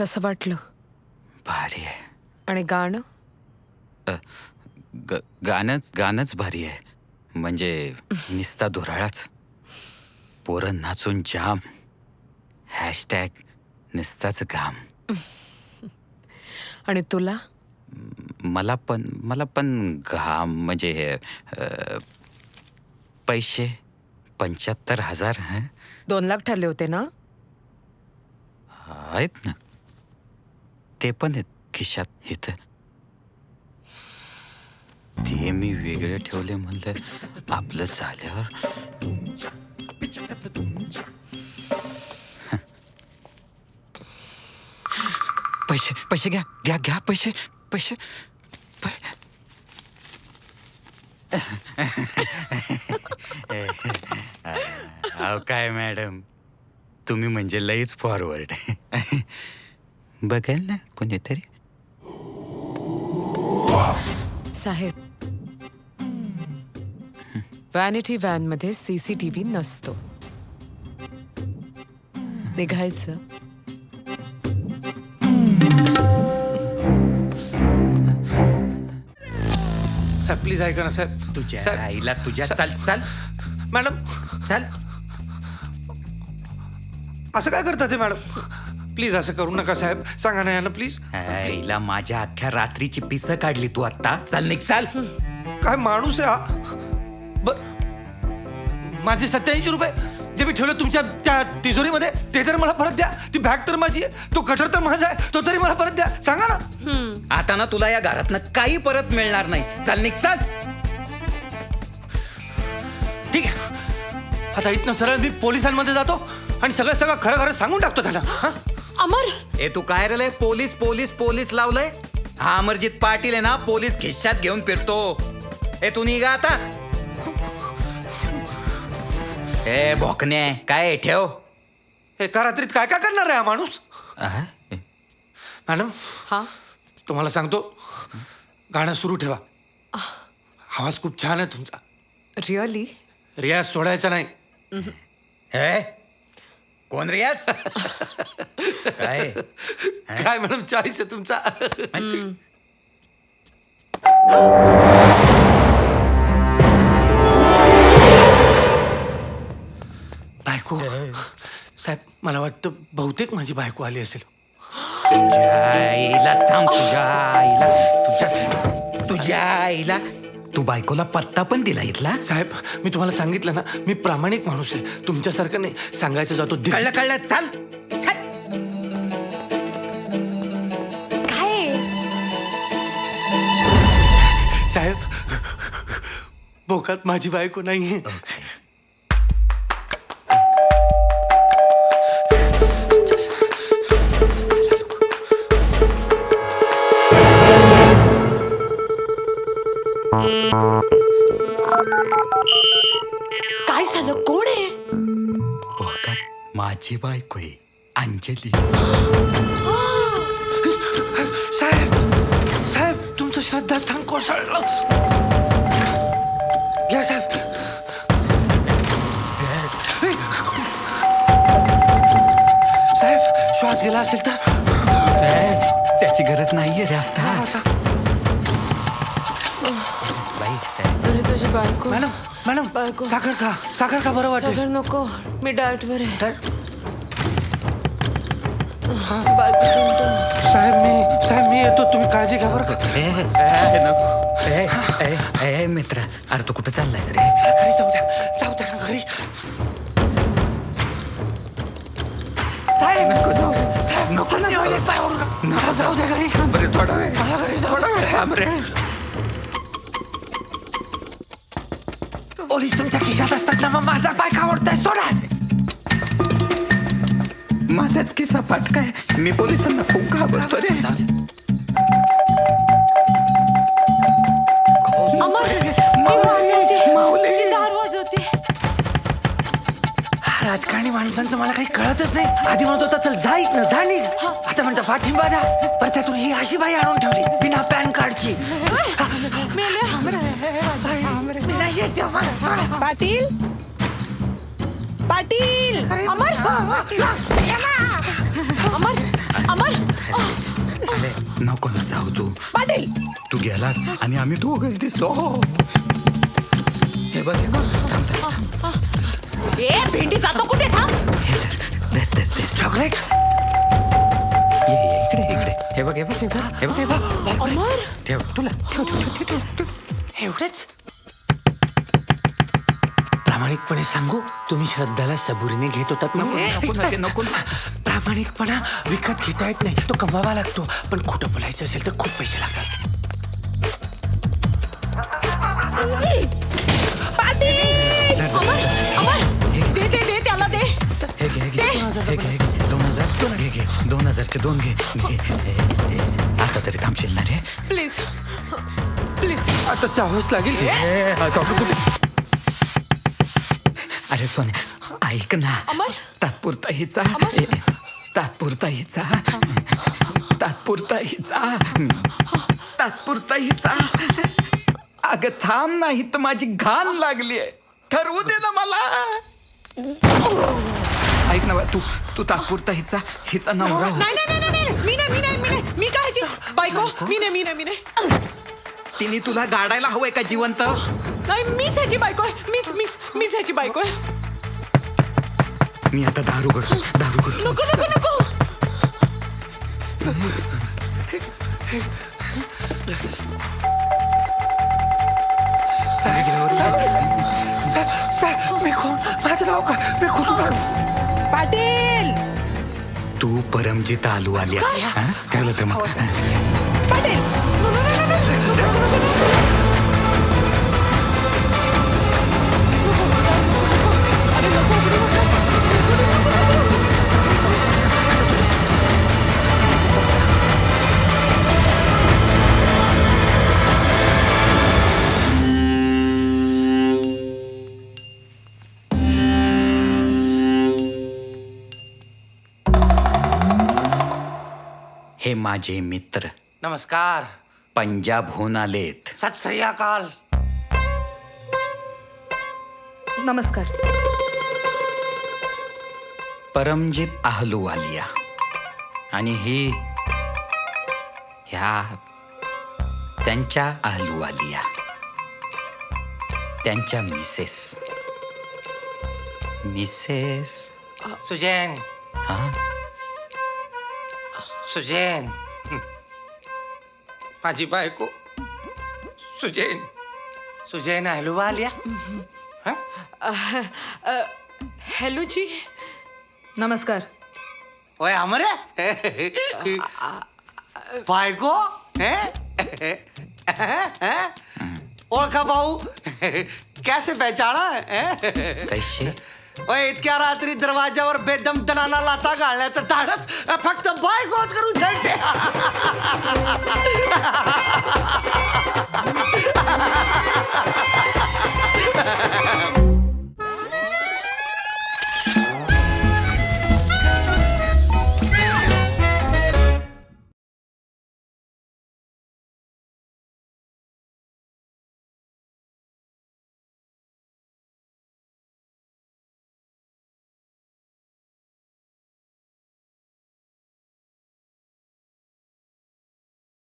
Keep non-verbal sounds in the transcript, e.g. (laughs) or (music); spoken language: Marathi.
कसं वाटलं? भारी आहे. आणि गाणं? ग गाणंच गाणंच भारी आहे. म्हणजे निस्ता धुराळाच. पोरं नाचून जाम. हॅशटॅग निस्ताच घाम. (laughs) आणि तुला? मला पण मला पण घाम. म्हणजे हे, अ, पैसे पंच्याहत्तर हजार हं? दोन लाख ठरले होते ना? आहेत ना. ते पण आहेत खिशात इथं. ते मी वेगळे ठेवले म्हणलं आपलं झाल्यावर. पैसे पैसे घ्या घ्या घ्या पैसे पैसे. (laughs) अहो काय मॅडम? तुम्ही म्हणजे लईच फॉरवर्ड बघेल ना कोणीतरी. साहेब. व्हॅनिटी व्हॅनमध्ये सीसीटीव्ही नसतो. निघायचं. साहेब प्लीज ऐका ना साहेब. तुझ्या साहेब, आईला तुझ्या चाल चाल. मॅडम. चाल. असं काय करतात ते मॅडम? प्लीज असं करू नका साहेब. सांगा ना यांना प्लीज आईला माझ्या अख्ख्या रात्रीची पिसं काढली तू आत्ता. चाल निघ चाल. काय माणूस आहे हा? बर माझे सत्याऐंशी रुपये जे मी ठेवले तुमच्या त्या तिजोरीमध्ये ते तर मला परत द्या. ती बॅग तर माझी आहे. तो कटर तर माझा आहे. तो तरी मला परत द्या. सांगा ना. आता ना तुला या घरातनं काही परत मिळणार नाही. चाल निघ चाल. ठीक आहे. आता इथनं सरळ मी पोलिसांमध्ये जातो आणि सगळं सगळं खरं खरं सांगून टाकतो त्यांना. हा? अमर! ए तू काय रे पोलीस पोलीस पोलीस लावलंय? हा अमरजित पाटील आहे ना पोलीस खिशात घेऊन फिरतो. ए तू निघा आता. ए भोकणे काय आहे, ठेव. एका रात्रीत काय काय करणार आहे हा माणूस? मॅडम हा? तुम्हाला सांगतो गाणं सुरू ठेवा. आवाज खूप छान आहे तुमचा. रिअली रियाज सोडायचा नाही. हे? कोण रियाज? (laughs) काय? (laughs) काय मॅडम चॉईस आहे तुमचा? बायको साहेब मला वाटतं बहुतेक माझी बायको आली असेल. तुझ्या आईला थांब तुझ्या आईला तुझ्या तुझ्या आईला. तू बायकोला पत्ता पण दिला इथला? साहेब मी तुम्हाला सांगितलं ना मी प्रामाणिक माणूस आहे. तुमच्यासारखं नाही सांगायचं जातो कळलं कळलं चाल. साहेब बोकात माझी बायको नाहीये. काय झालं? कोण आहे? बोकात माझी बायको आहे अंजली. बाई अरे तुझी बायको मॅडम मॅडम बायको. साखर खा साखर खा बरं वाटेल सगळं नको मी डाएट वर आहे बायको तुमचं. साहेब मी साहेब मी येतो तुम्ही काळजी घ्या बरं का ए, ए, नको. ए, ए, ए, मित्र अरे तू कुठं चाललायस रे घरी जाऊ द्या जाऊ द्या ना घरी साहेब नको जाऊ. साहेब नको ना जाऊ. नका. मला जाऊ द्या घरी बरं थोडा वेळ मला घरी जाऊ द्या. थांब रे पोलीस तुमच्या खिशात असतात ना मग माझा पाय का ओढताय सोडा माझाच किस्सा फाटकाय मी पोलिसांना खूप घाबरतो रे अमर ती माऊली, वाजवते. माऊली. ती दार वाजवते राजकारणी माणसांचं मला काही कळतच नाही आधी म्हणत होता चल जा इथनं जा निघ आता म्हणता पाठिंबा द्या पर त्यातून ही अशी बाई आणून ठेवली बिना पॅन कार्डची येत तेव्हा मला सोडा. पाटील? पाटील! अमर! अमर! अमर! अरे नको ना जाऊ तू. पाटील! तू गेलास आणि आम्ही दोघच दिसलो हे बघ हे बघ. थांब थांब थांब. ए भेंडी जातो कुठे? थांब. हे धर धर धर धर. चॉकलेट. ये ये इकडे इकडे. हे बघ हे बघ हे बघ हे बघ हे बघ. अमर! ठेव तुला. ठेव ठेव ठेव ठेव ठेव. एवढंच? प्रामाणिकपणे सांगू तुम्ही श्रद्धाला सबुरीने घेत होतात. नको, नको ना, ते नको. ना. प्रामाणिकपणा विकत घेता येत नाही. तो कमवावा लागतो. पण खोटं बोलायचं असेल तर खूप पैसे लागतात. पाटील! अमर अमर. दे दे दे त्याला दे. हे घे हे घे. हे घे हे घे. दोन हजार घे घे. दोन हजारचे दोन घे. घे हे, हे. आता तरी थांबशील ना रे? प्लीज. प्लीज. आता जावंच लागेल अरे सोने ऐक ना. अमर? तात्पुरता हिचा तात्पुरता हिचा तात्पुरता हिचा तात्पुरता हिचा अगं थांब नाही तर माझी घाण लागली आहे. ठरवू दे ना मला. ऐक ना बा, तू तू तात्पुरता हिचा हिचा नवरा हो. नाही नाही नाही नाही मी नाही मी नाही मी नाही. मी काय ह्याची बायको? मी नाही मी नाही मी नाही. तिने तुला गाडायला हवंय का जिवंत? नाही मीच ह्याची बायको आहे. मीच ह्याची बायको आहे. मी आता दारू करतो दारू करतो. नको नको नको. मी कोण माझं नाव काय? मी कुठून आलो पाटील! तू परमजीत आलू आल्या हा? ठरलं तर मग? पाटील! नको नका. हे माझे मित्र नमस्कार. पंजाबहून आलेत सत श्री अकाल. नमस्कार. परमजीत अहलूवालिया. आणि ही ह्या त्यांच्या अहलूवालिया. त्यांच्या मिसेस. मिसेस. सुजैन. हा? सुजैन. माझी बायको. Suzanne. Suzanne Ahluwalia hello ji. नमस्कार. ओए अमर बायको? हे ओळखा भाऊ. कैसे पहचाना है कैसे ओए इतक्या रात्री दरवाजावर बेदम दणाना लाता घालण्याचं धाडस फक्त बायकोच करू शकते